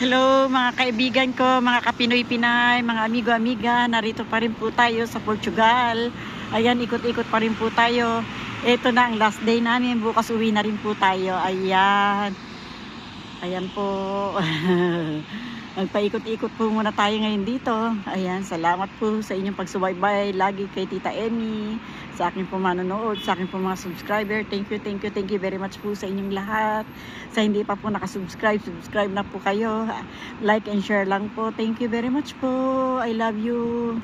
Hello mga kaibigan ko, mga kapinoy Pinay, mga amigo-amiga, narito pa rin po tayo sa Portugal. Ayan, ikot-ikot pa rin po tayo. Ito na ang last day namin, bukas uwi na rin po tayo. Ayan. Ayan po. Magpaikot-ikot po muna tayo ngayon dito. Ayan, salamat po sa inyong pagsubaybay lagi kay Tita Emmy, sa akin po manonood, sa akin po mga subscriber. Thank you, thank you, thank you very much po sa inyong lahat. Sa hindi pa po nakasubscribe, subscribe na po kayo. Like and share lang po. Thank you very much po. I love you.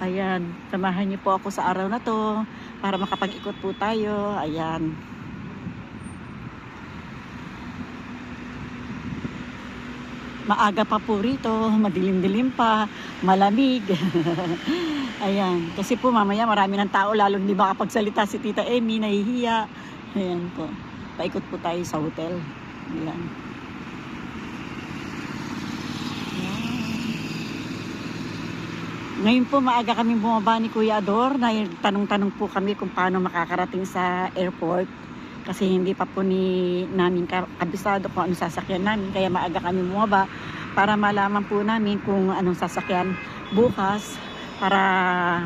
Ayan, samahan niyo po ako sa araw na to para makapag-ikot po tayo. Ayan. Maaga pa po rito, madilim-dilim pa, malamig. Ayan, kasi po mamaya marami ng tao, lalong hindi makapagsalita si Tita Emmy, nahihiya. Ayan po, paikot po tayo sa hotel. Ayan. Ngayon po maaga kami bumaba ni Kuya Ador na tanong-tanong po kami kung paano makakarating sa airport kasi hindi pa po ni namin ka- kabisado kung anong sasakyan namin kaya maaga kami bumaba para malaman po namin kung anong sasakyan bukas para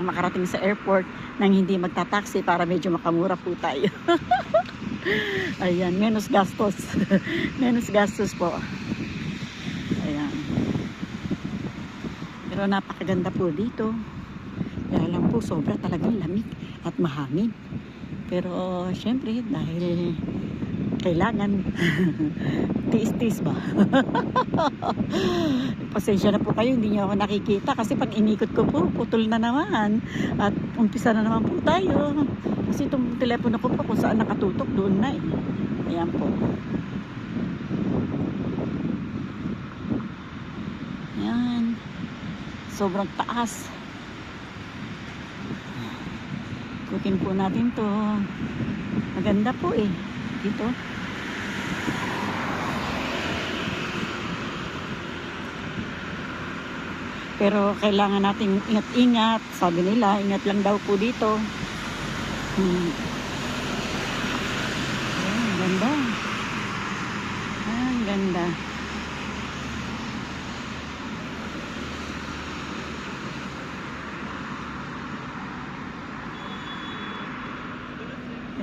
makarating sa airport nang hindi magta-taxi para medyo makamura po tayo. Ayan, menos gastos. menos gastos po. Ayan. Pero napakaganda po dito. Kaya lang po, sobra talagang lamig at mahangin. Pero, syempre, dahil kailangan tiis-tiis ba? Pasensya na po kayo, hindi niyo ako nakikita kasi pag inikot ko po, putol na naman. At umpisa na naman po tayo. Kasi itong telepono ko po kung saan nakatutok, doon na eh. Ayan po. Ayan. Sobrang taas. Ikutin po natin to. Maganda po eh. Dito. Pero kailangan nating ingat-ingat. Sabi nila, ingat lang daw po dito. Hmm. Ayan, ang ganda. Ah, ang ganda.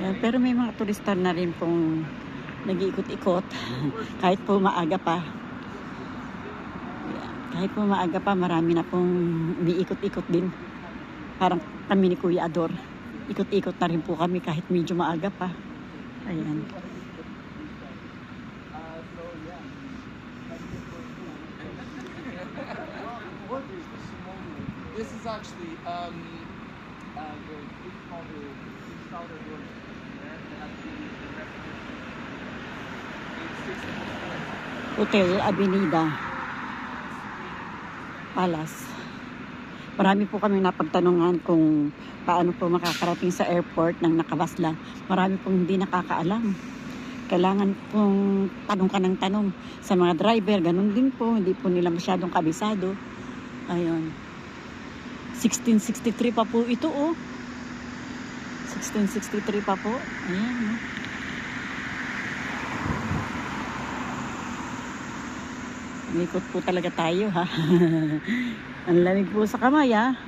Pero may mga turista na rin pong nag-iikot-ikot kahit po maaga pa. Ayan, kahit po maaga pa, marami na pong umiikot-ikot din. Parang kami ni Kuya Ador. Ikot-ikot na rin po kami kahit medyo maaga pa. Ayan. This is actually um, uh, the it's called the it's called Hotel Avenida Palace. Marami po kami napagtanungan kung paano po makakarating sa airport ng nakabas lang. Marami pong hindi nakakaalam. Kailangan pong tanong ka ng tanong sa mga driver. Ganun din po. Hindi po nila masyadong kabisado. Ayun. 1663 pa po ito oh. 1663 pa po. Ayan. Oh. Umikot po talaga tayo ha. Ang lamig po sa kamay ha.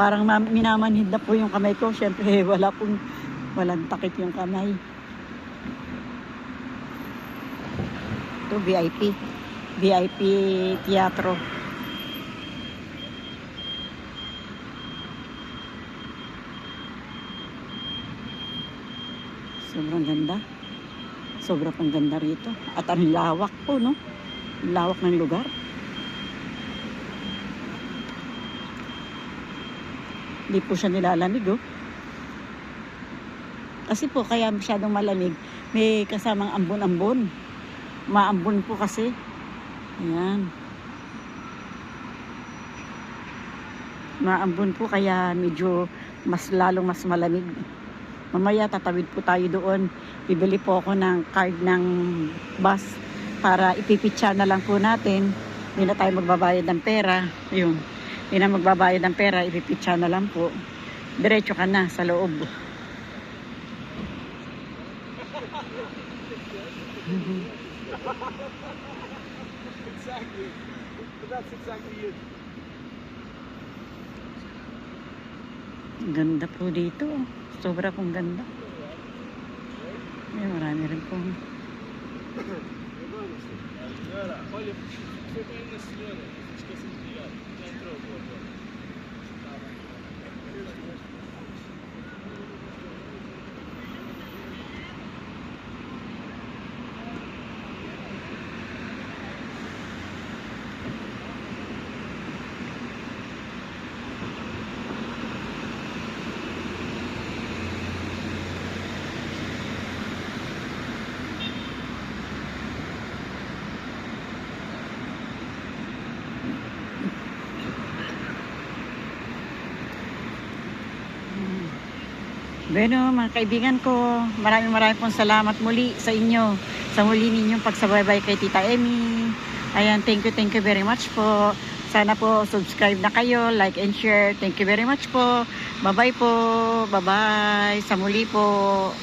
Parang ma- minamanhid na po yung kamay ko. Siyempre wala pong walang takip yung kamay. Ito VIP. VIP Teatro. Sobrang ganda. Sobrang ganda rito. At ang lawak po, no? lawak ng lugar. Hindi po siya nilalamig, oh. Kasi po, kaya masyadong malamig, may kasamang ambon-ambon. Maambon po kasi. Ayan. Maambon po, kaya medyo mas lalong mas malamig. Mamaya tatawid po tayo doon. Bibili po ako ng card ng bus para ipipitsa na lang po natin. Hindi na tayo magbabayad ng pera. Ayun. Hindi na magbabayad ng pera, ipipitsa na lang po. Diretso ka na sa loob. exactly. But that's exactly it. Ganda po dito. Sobra pong ganda. Ay, marami rin pong... Olha, foi Bueno, mga kaibigan ko, maraming maraming pong salamat muli sa inyo. Sa muli ninyong pagsabaybay kay Tita Emmy. Ayan, thank you, thank you very much po. Sana po subscribe na kayo, like and share. Thank you very much po. Bye-bye po. Bye-bye. Sa muli po.